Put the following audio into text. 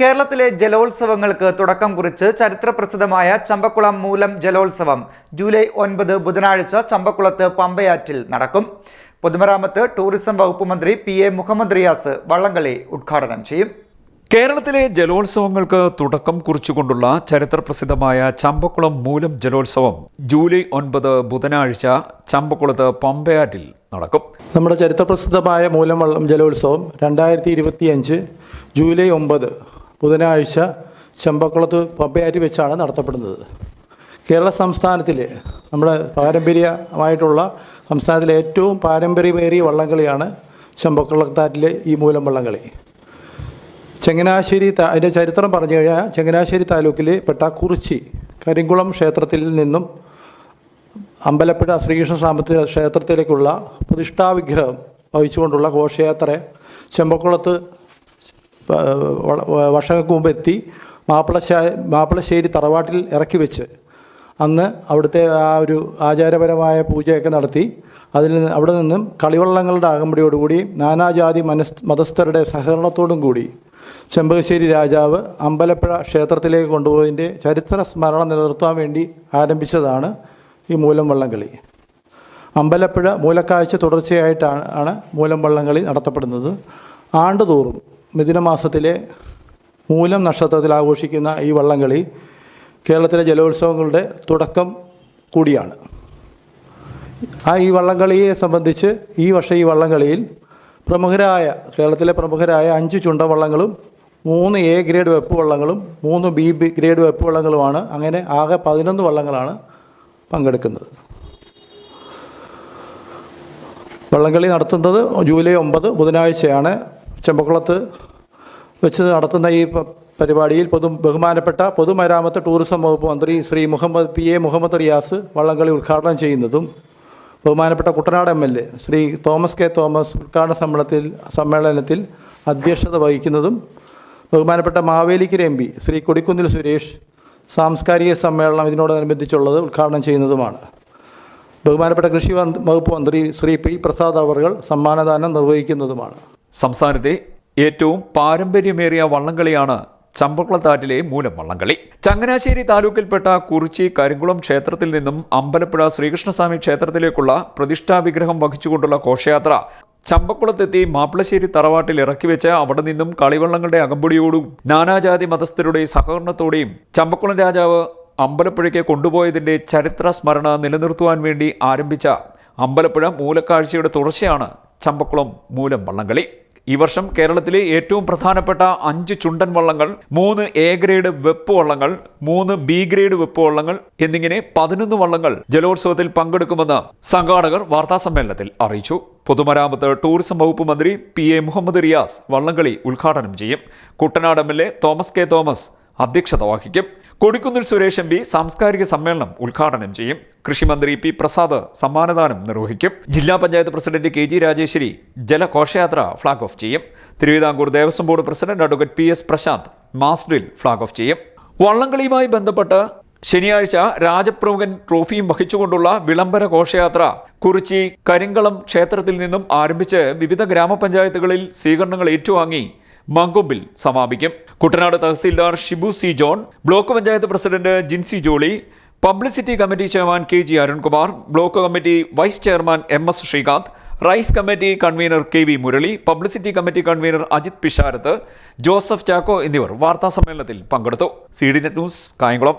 കേരളത്തിലെ ജലോത്സവങ്ങൾക്ക് തുടക്കം കുറിച്ച് ചരിത്രപ്രസിദ്ധമായ ചമ്പക്കുളം മൂലം ജലോത്സവം ജൂലൈ ഒൻപത് ബുധനാഴ്ച ചമ്പക്കുളത്ത് പമ്പയാറ്റിൽ നടക്കും. പൊതുമരാമത്ത് ടൂറിസം വകുപ്പ് മന്ത്രി പി എ മുഹമ്മദ് റിയാസ് വള്ളംകളി ഉദ്ഘാടനം ചെയ്യും. കേരളത്തിലെ ജലോത്സവങ്ങൾക്ക് തുടക്കം കുറിച്ചുകൊണ്ടുള്ള ചരിത്രപ്രസിദ്ധമായ ചമ്പക്കുളം മൂലം ജലോത്സവം ജൂലൈ ഒൻപത് ബുധനാഴ്ച ചമ്പക്കുളത്ത് പമ്പയാറ്റിൽ നടക്കും. നമ്മുടെ ചരിത്രപ്രസിദ്ധമായ മൂലംവള്ളം ജലോത്സവം രണ്ടായിരത്തി ഇരുപത്തിയഞ്ച് ജൂലൈ ഒമ്പത് ബുധനാഴ്ച ചെമ്പക്കുളത്ത് പമ്പയാറ്റി വെച്ചാണ് നടത്തപ്പെടുന്നത്. കേരള സംസ്ഥാനത്തിലെ നമ്മുടെ പാരമ്പര്യമായിട്ടുള്ള സംസ്ഥാനത്തിലെ ഏറ്റവും പാരമ്പര്യമേറിയ വള്ളംകളിയാണ് ചെമ്പക്കുളത്താറ്റിലെ ഈ മൂലം വള്ളംകളി. ചങ്ങനാശ്ശേരി അതിന്റെ ചരിത്രം പറഞ്ഞു കഴിഞ്ഞാൽ ചങ്ങനാശ്ശേരി താലൂക്കിലെ പെട്ട കുറിച്ചി കരിങ്കുളം ക്ഷേത്രത്തിൽ നിന്നും അമ്പലപ്പുഴ ശ്രീകൃഷ്ണ സ്വാമി ക്ഷേത്രത്തിലേക്കുള്ള പ്രതിഷ്ഠാവിഗ്രഹം വഹിച്ചുകൊണ്ടുള്ള ഘോഷയാത്ര ചെമ്പക്കുളത്ത് വർഷങ്ങൾക്ക് മുമ്പ് എത്തി മാപ്പിളശ്ശാ മാപ്പിളശ്ശേരി തറവാട്ടിൽ ഇറക്കി വെച്ച് അന്ന് അവിടുത്തെ ആ ഒരു ആചാരപരമായ പൂജയൊക്കെ നടത്തി. അതിൽ നിന്ന് അവിടെ നിന്നും കളിവള്ളങ്ങളുടെ അകമ്പടിയോടുകൂടി നാനാജാതി മനസ് മതസ്ഥരുടെ സഹകരണത്തോടും കൂടി ചെമ്പകശ്ശേരി രാജാവ് അമ്പലപ്പുഴ ക്ഷേത്രത്തിലേക്ക് കൊണ്ടുപോയതിന്റെ ചരിത്ര സ്മരണ നിലനിർത്താൻ വേണ്ടി ആരംഭിച്ചതാണ് ഈ മൂലം വള്ളംകളി. അമ്പലപ്പുഴ മൂലക്കാഴ്ച തുടർച്ചയായിട്ടാണ് ആണ് മൂലം വള്ളംകളി നടത്തപ്പെടുന്നത്. ആണ്ടുതോറും മിഥുനമാസത്തിലെ മൂലം നക്ഷത്രത്തിൽ ആഘോഷിക്കുന്ന ഈ വള്ളംകളി കേരളത്തിലെ ജലോത്സവങ്ങളുടെ തുടക്കം കൂടിയാണ്. ആ ഈ വള്ളംകളിയെ സംബന്ധിച്ച് ഈ വർഷം ഈ വള്ളംകളിയിൽ പ്രമുഖരായ കേരളത്തിലെ പ്രമുഖരായ അഞ്ച് ചുണ്ടവള്ളങ്ങളും മൂന്ന് എ ഗ്രേഡ് വെപ്പ് വള്ളങ്ങളും മൂന്ന് ബി ബി ഗ്രേഡ് വെപ്പ് വള്ളങ്ങളുമാണ് അങ്ങനെ ആകെ പതിനൊന്ന് വള്ളങ്ങളാണ് പങ്കെടുക്കുന്നത്. വള്ളംകളി നടത്തുന്നത് ജൂലൈ ഒമ്പത് ബുധനാഴ്ചയാണ്. ചെമ്പക്കുളത്ത് വെച്ച് നടത്തുന്ന ഈ പരിപാടിയിൽ പൊതു ബഹുമാനപ്പെട്ട പൊതുമരാമത്ത് ടൂറിസം വകുപ്പ് മന്ത്രി ശ്രീ മുഹമ്മദ് പി എ മുഹമ്മദ് റിയാസ് വള്ളംകളി ഉദ്ഘാടനം ചെയ്യുന്നതും ബഹുമാനപ്പെട്ട Kuttanad M L A Shri Thomas K Thomas ഉദ്ഘാടന സമ്മേളനത്തിൽ സമ്മേളനത്തിൽ അധ്യക്ഷത വഹിക്കുന്നതും ബഹുമാനപ്പെട്ട മാവേലിക്കര എം പി ശ്രീ കൊടിക്കുന്നിൽ സുരേഷ് സാംസ്കാരിക സമ്മേളനം ഇതിനോടനുബന്ധിച്ചുള്ളത് ഉദ്ഘാടനം ചെയ്യുന്നതുമാണ്. ബഹുമാനപ്പെട്ട കൃഷി വകുപ്പ് മന്ത്രി ശ്രീ പി പ്രസാദ് അവർ സമ്മാനദാനം നിർവഹിക്കുന്നതുമാണ്. സംസ്ഥാനത്തെ ഏറ്റവും പാരമ്പര്യമേറിയ വള്ളംകളിയാണ് ചമ്പക്കുളത്താറ്റിലെ മൂലം വള്ളംകളി. ചങ്ങനാശ്ശേരി താലൂക്കിൽപ്പെട്ട കുറിച്ചി കരിങ്കുളം ക്ഷേത്രത്തിൽ നിന്നും അമ്പലപ്പുഴ ശ്രീകൃഷ്ണസ്വാമി ക്ഷേത്രത്തിലേക്കുള്ള പ്രതിഷ്ഠാ വിഗ്രഹം വഹിച്ചുകൊണ്ടുള്ള ഘോഷയാത്ര ചമ്പക്കുളത്തെത്തി മാപ്പിളശ്ശേരി തറവാട്ടിൽ ഇറക്കി വെച്ച് അവിടെ നിന്നും കളിവള്ളങ്ങളുടെ അകമ്പടിയോടും നാനാജാതി മതസ്ഥരുടെ സഹകരണത്തോടെയും ചമ്പക്കുളം രാജാവ് അമ്പലപ്പുഴയ്ക്ക് കൊണ്ടുപോയതിന്റെ ചരിത്ര സ്മരണ നിലനിർത്തുവാൻ വേണ്ടി ആരംഭിച്ച അമ്പലപ്പുഴ മൂലക്കാഴ്ചയുടെ തുടർച്ചയാണ് ചമ്പക്കുളം മൂലം വള്ളംകളി. ഈ വർഷം കേരളത്തിലെ ഏറ്റവും പ്രധാനപ്പെട്ട അഞ്ച് ചുണ്ടൻ വള്ളങ്ങൾ മൂന്ന് എ ഗ്രേഡ് വെപ്പ് വള്ളങ്ങൾ മൂന്ന് ബി ഗ്രേഡ് വെപ്പ് വള്ളങ്ങൾ എന്നിങ്ങനെ പതിനൊന്ന് വള്ളങ്ങൾ ജലോത്സവത്തിൽ പങ്കെടുക്കുമെന്ന് സംഘാടകർ വാർത്താസമ്മേളനത്തിൽ അറിയിച്ചു. പൊതുമരാമത്ത് ടൂറിസം വകുപ്പ് മന്ത്രി പി എ മുഹമ്മദ് റിയാസ് വള്ളംകളി ഉദ്ഘാടനം ചെയ്യും. Kuttanad M Thomas K Thomas അധ്യക്ഷത വഹിക്കും. കൊടിക്കുന്നിൽ സുരേഷ് എം പി സാംസ്കാരിക സമ്മേളനം ഉദ്ഘാടനം ചെയ്യും. കൃഷിമന്ത്രി പി പ്രസാദ് സമ്മാനദാനം നിർവഹിക്കും. ജില്ലാ panchayat president K G Rajeshwari ജലഘോഷയാത്ര flag off ചെയ്യും. Thiruvithamkoor Devaswom board president advocate P S Prasanth മാസ്റ്ററിൽ flag off ചെയ്യും. വള്ളംകളിയുമായി ബന്ധപ്പെട്ട് ശനിയാഴ്ച രാജപ്രമുഖൻ ട്രോഫിയും വഹിച്ചുകൊണ്ടുള്ള വിളംബര ഘോഷയാത്ര കുറിച്ചി കരിങ്കളം ക്ഷേത്രത്തിൽ നിന്നും ആരംഭിച്ച് വിവിധ ഗ്രാമപഞ്ചായത്തുകളിൽ സ്വീകരണങ്ങൾ ഏറ്റുവാങ്ങി. മങ്കൊമ്പിൽ സമാപിക്കും. Kuttanad tahsildar Shibu C John block panchayat president Jincy Jolly publicity committee chairman K G Arunkumar block committee vice chairman M S Sreekanth race committee convener K V Murali publicity committee convener Ajith Pisharath Joseph Chacko എന്നിവർ വാർത്താ സമ്മേളനത്തിൽ പങ്കെടുത്തു. C D net news Kayamkulam.